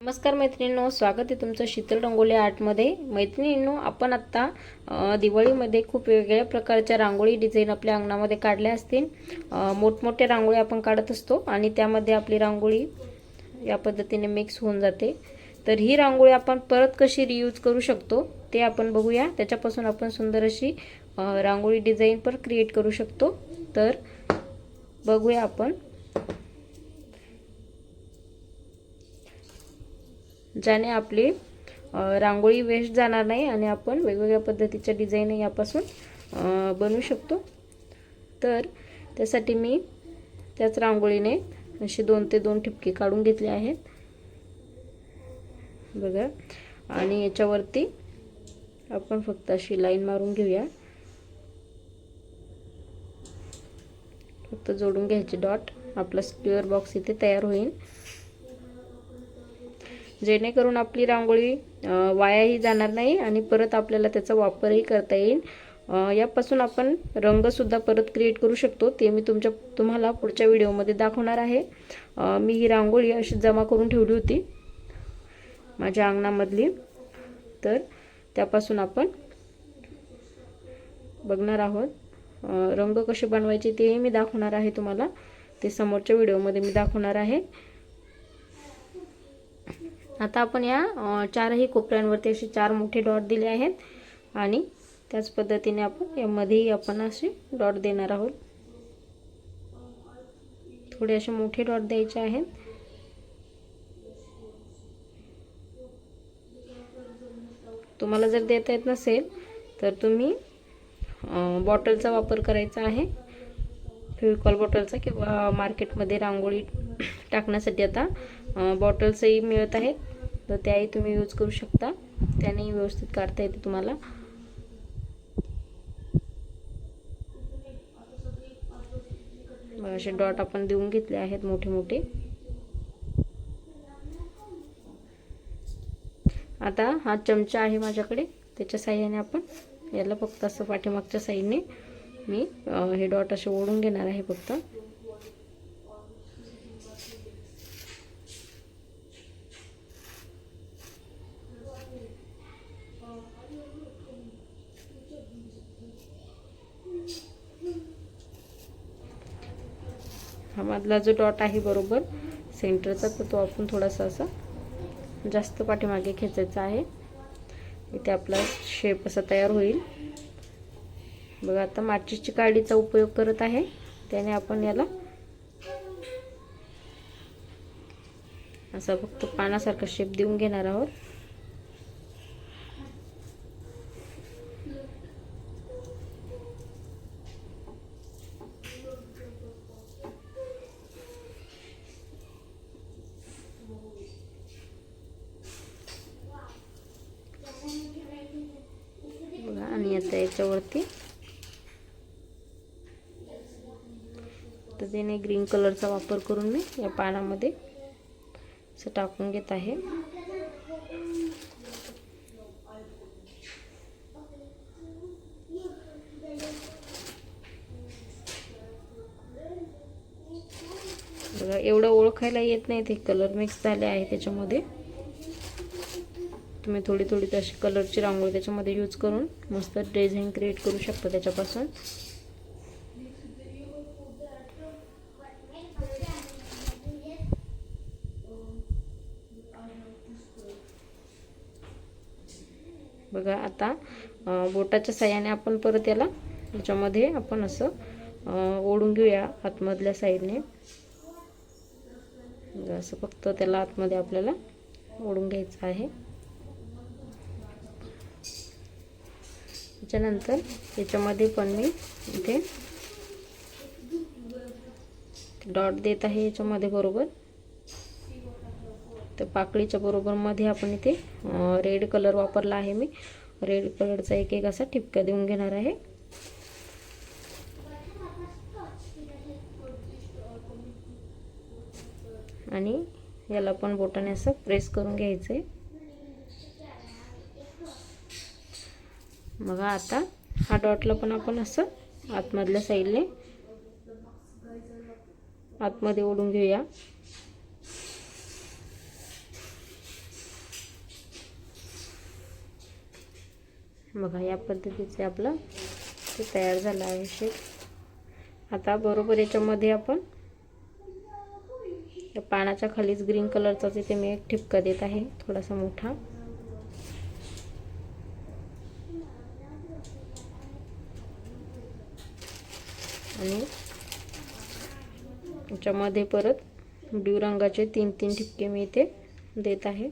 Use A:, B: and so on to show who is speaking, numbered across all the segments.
A: नमस्कार मैत्रिणींनो स्वागत आहे तुमचं शीतल रंगोली आर्टमध्ये. मैत्रिणींनो आपण आत्ता दिवाळीमध्ये खूप वेगवेगळ्या प्रकारच्या रांगोळी डिझाईन आपल्या अंगणामध्ये काढल्या असतील. मोठमोठ्या रांगोळी आपण काढत असतो आणि त्यामध्ये आपली रांगोळी या पद्धतीने मिक्स होऊन जाते. तर ही रांगोळी आपण परत कशी रियूज करू शकतो ते आपण बघूया. त्याच्यापासून आपण सुंदर अशी रांगोळी डिझाईन पण क्रिएट करू शकतो. तर बघूया आपण. ज्याने आपली रांगोळी वेस्ट जाणार नाही आणि आपण वेगवेगळ्या पद्धतीच्या डिझाईन यापासून बनवू शकतो. तर त्यासाठी मी त्याच रांगोळीने अशी दोन ते दोन ठिपके काढून घेतले आहेत. बघा. आणि याच्यावरती आपण फक्त अशी लाईन मारून घेऊया. फक्त जोडून घ्यायचे डॉट आपला स्क्वेअर बॉक्स इथे तयार होईल. जेणेकरून आपली रांगोळी वायाही जाणार नाही आणि परत आपल्याला त्याचा वापरही करता येईल. यापासून आपण रंगसुद्धा परत क्रिएट करू शकतो. ते मी तुमच्या तुम्हाला पुढच्या व्हिडिओमध्ये दाखवणार आहे. मी ही रांगोळी अशी जमा करून ठेवली होती माझ्या अंगणामधली. तर त्यापासून आपण बघणार आहोत. रंग कसे बनवायचे तेही मी दाखवणार आहे तुम्हाला. ते समोरच्या व्हिडिओमध्ये मी दाखवणार आहे. आता आपण या चारही कोपऱ्यांवरती असे चार मोठे डॉट दिले आहेत. आणि त्याच पद्धतीने आपण यामध्येही आपण असे डॉट देणार आहोत. थोडे असे मोठे डॉट द्यायचे आहेत. तुम्हाला जर देता येत नसेल तर तुम्ही बॉटलचा वापर करायचा आहे. फेविकॉल बॉटलचा किंवा मार्केटमध्ये रांगोळी टाकण्यासाठी आता बॉटल्सही मिळत आहेत. तर त्याही तुम्ही यूज करू शकता. त्यानेही व्यवस्थित काढता येते तुम्हाला. असे डॉट आपण देऊन घेतले आहेत मोठे मोठे आता हा चमचा आहे माझ्याकडे. त्याच्या साह्याने आपण याला फक्त असं पाठीमागच्या साईडने मी हे डॉट असे ओढून घेणार आहे फक्त हा मधला जो डॉट आहे बरोबर सेंटरचा तर तो आपण थोडासा असा जास्त पाठीमागे खेचायचा आहे. इथे आपला शेप असा तयार होईल. बघा आता माचीसची काडीचा उपयोग करत आहे. त्याने आपण याला असा फक्त पानासारखा शेप देऊन घेणार आहोत बघा आणि याच्यावरती. तर त्याने ग्रीन कलरचा वापर करून मी या पानामध्ये असं टाकून घेत आहे. बघा एवढं ओळखायला येत नाही ते कलर मिक्स झाले आहे त्याच्यामध्ये. तुम्ही थोडी थोडी तशी कलरची रांगोळी त्याच्यामध्ये यूज करून मस्त डिझाईन क्रिएट करू शकता त्याच्यापासून. बघा आता बोटाच्या साह्याने आपण परत याला त्याच्यामध्ये आपण असं ओढून घेऊया आतमधल्या साईडने. असं फक्त त्याला आतमध्ये आपल्याला ओढून घ्यायचं आहे. त्याच्यानंतर याच्यामध्ये पण मी इथे डॉट देत आहे याच्यामध्ये बरोबर. तर पाकळीच्या बरोबर मध्ये आपण इथे रेड कलर वापरला आहे मी. रेड कलरचा एक एक असा ठिपका देऊन घेणार आहे. आणि याला पण बोटाने असं प्रेस करून घ्यायचं आहे मग आता हा डॉटला पण आपण असं आतमधल्या साईडने आतमध्ये ओढून घेऊया. बघा या पद्धतीचे आपलं ते तयार झालं आहे शेप. आता बरोबर याच्यामध्ये आपण पानाच्या खालीच ग्रीन कलरचा तिथे मी एक ठिपका देत आहे थोडासा मोठा. आणि याच्यामध्ये परत ब्ल्यू रंगाचे तीन तीन ठिपके मी इथे देत आहे.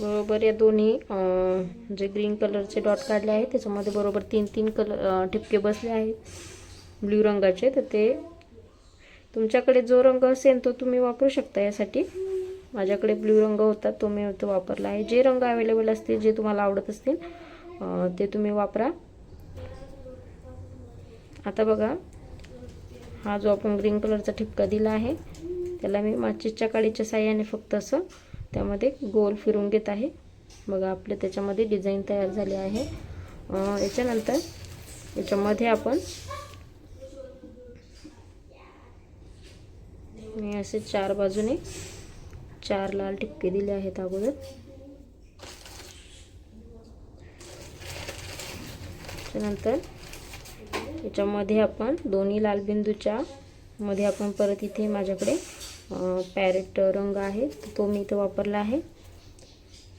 A: बरोबर या दोन्ही जे ग्रीन कलरचे डॉट काढले आहेत त्याच्यामध्ये बरोबर तीन तीन कलर ठिपके बसले आहेत ब्ल्यू रंगाचे. तर ते तुमच्याकडे जो रंग असेल तो तुम्ही वापरू शकता यासाठी. माझ्याकडे ब्ल्यू रंग होता तो मी तो वापरला आहे. जे रंग अवेलेबल असतील जे तुम्हाला आवडत असतील ते तुम्ही वापरा. आता बघा हा जो आपण ग्रीन कलरचा ठिपका दिला आहे त्याला मी माचीसच्या काडीच्या साह्याने फक्त असं त्यामध्ये गोल फिरून घेत आहे. बघा आपले त्याच्यामध्ये डिझाईन तयार झाले आहे. याच्यानंतर याच्यामध्ये आपण मी असे चार बाजूने चार लाल टिपके दिले आहेत अगोदर. त्यानंतर याच्यामध्ये आपण दोन्ही लाल बिंदूच्या मध्ये आपण परत इथे माझ्याकडे पॅरेट रंग आहे तो मी इथे वापरला आहे.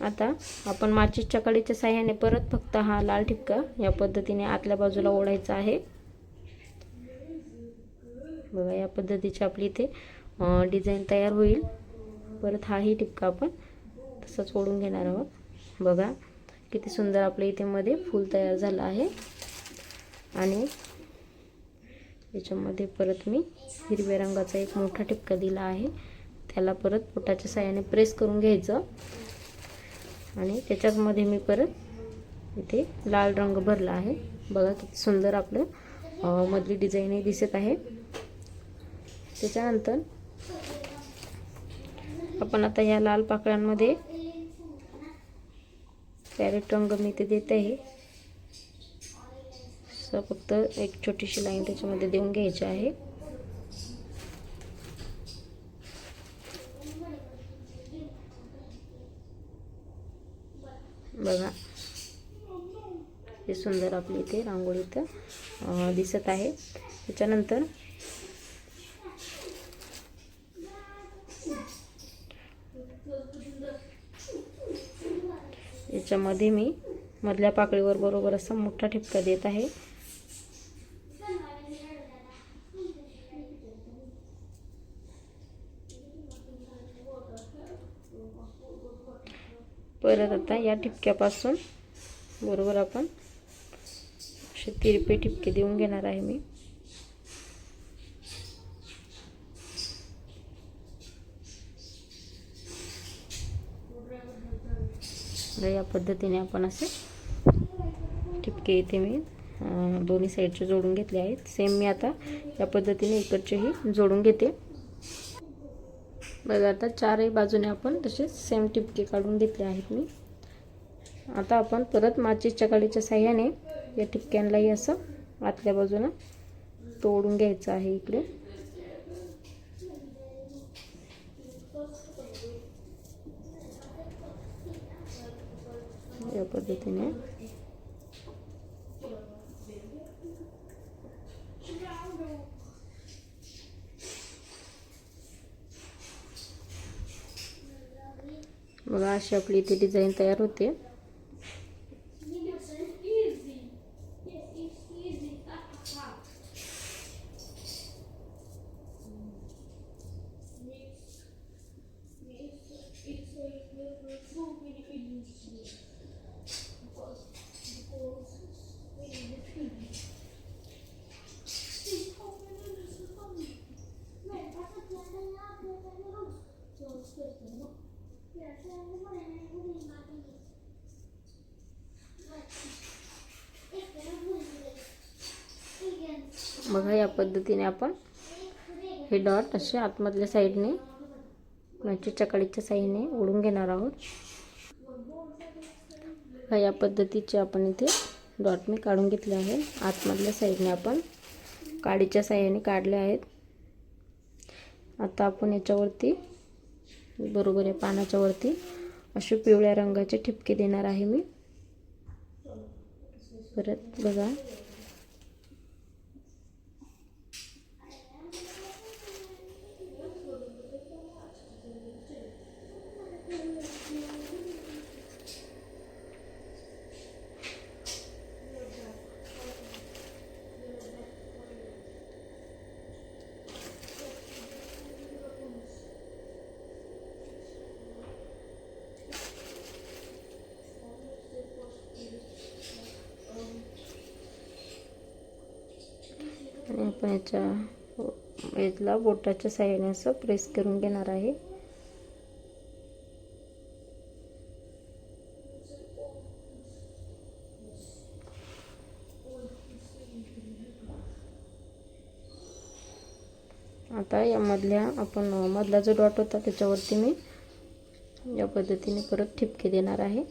A: आता आपण माचीसच्या कडीच्या साह्याने परत फक्त हा लाल ठिपका या पद्धतीने आतल्या बाजूला ओढायचा आहे. बघा या पद्धतीची आपली इथे डिझाईन तयार होईल. परत हाही टिपका आपण तसंच ओढून घेणार आहोत. बघा किती सुंदर आपल्या इथे मध्ये फूल तयार झालं आहे. आणि याच्यामध्ये परत मी हिरव्या रंगाचा एक मोठा टिपका दिला आहे. त्याला परत पोटाच्या साह्याने प्रेस करून घ्यायचं. आणि त्याच्याचमध्ये मी परत इथे लाल रंग भरला आहे. बघा किती सुंदर आपलं मधली डिझाईनही दिसत आहे. त्याच्यानंतर आपण आता या लाल पाकळ्यांमध्ये पॅरेट रंग मी इथे देत आहे असं फक्त एक छोटीशी लाईन त्याच्यामध्ये देऊन घ्यायची आहे. बघा. हे सुंदर आपली इथे रांगोळी इथं दिसत आहे. त्याच्यानंतर याच्यामध्ये मी मधल्या पाकळीवर बरोबर असा मोठा ठिपका देत आहे. परत आता या ठिपक्यापासून बरोबर आपण असे तिरपे ठिपके देऊन घेणार आहे मी. तर या पद्धतीने आपण असे ठिपके इथे मी दोन्ही साईडचे जोडून घेतले आहेत. सेम मी आता या पद्धतीने इकडचेही जोडून घेते. बघा आता चारही बाजूने आपण तसेच सेम टिपके काढून घेतले आहेत मी. आता आपण परत माचीसच्या काडीच्या साह्याने या ठिपक्यांलाही असं आतल्या बाजूनं तोडून घ्यायचं आहे इकडे. या पद्धतीने. बघा अशी आपली इथे डिझाईन तयार होते. पद्धतीने आपण हे डॉट असे आतमधल्या साईडने म्हणजे चकडीच्या साईडने ओढून घेणार आहोत. या पद्धतीचे आपण इथे डॉट मी काढून घेतले आहे. आतमधल्या साईडने आपण काडीच्या साह्याने काढले आहेत. आता आपण याच्यावरती बरोबर आहे पानाच्या वरती असे पिवळ्या रंगाचे ठिपके देणार आहे मी. परत बघा. आणि आपण याच्या याला बोटाच्या साह्याने असं प्रेस करून घेणार आहे. आता यामधल्या आपण मधला जो डॉट होता त्याच्यावरती मी या पद्धतीने परत ठिपके देणार आहे.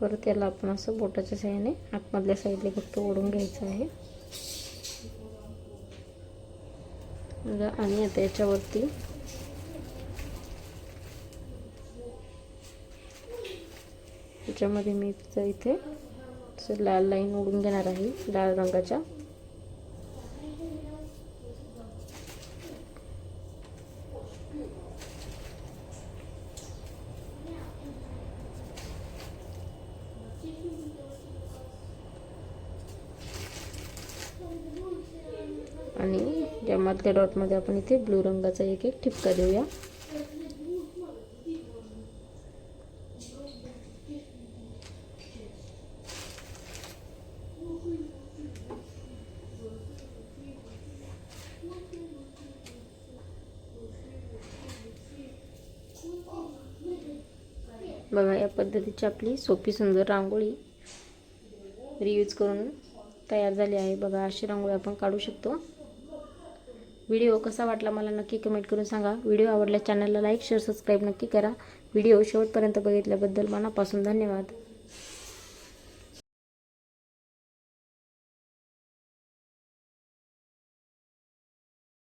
A: परत याला आपण असं बोटाच्या साह्याने आतमधल्या साईडला फक्त ओढून घ्यायचं आहे. आणि आता याच्यावरती त्याच्यामध्ये मी इथं इथे असं लाल लाईन ओढून घेणार आहे लाल रंगाच्या. आणि या मधल्या डॉटमध्ये आपण इथे ब्लू रंगाचा एक एक ठिपका देऊया. बघा या पद्धतीची आपली सोपी सुंदर रांगोळी रियूज करून तयार झाली आहे. बघा अशी रांगोळी आपण काढू शकतो. व्हिडिओ कसा वाटला मला नक्की कमेंट करून सांगा. व्हिडिओ आवडला चॅनलला लाईक शेअर सबस्क्राईब नक्की करा. व्हिडिओ शेवटपर्यंत बघितल्याबद्दल मनापासून धन्यवाद.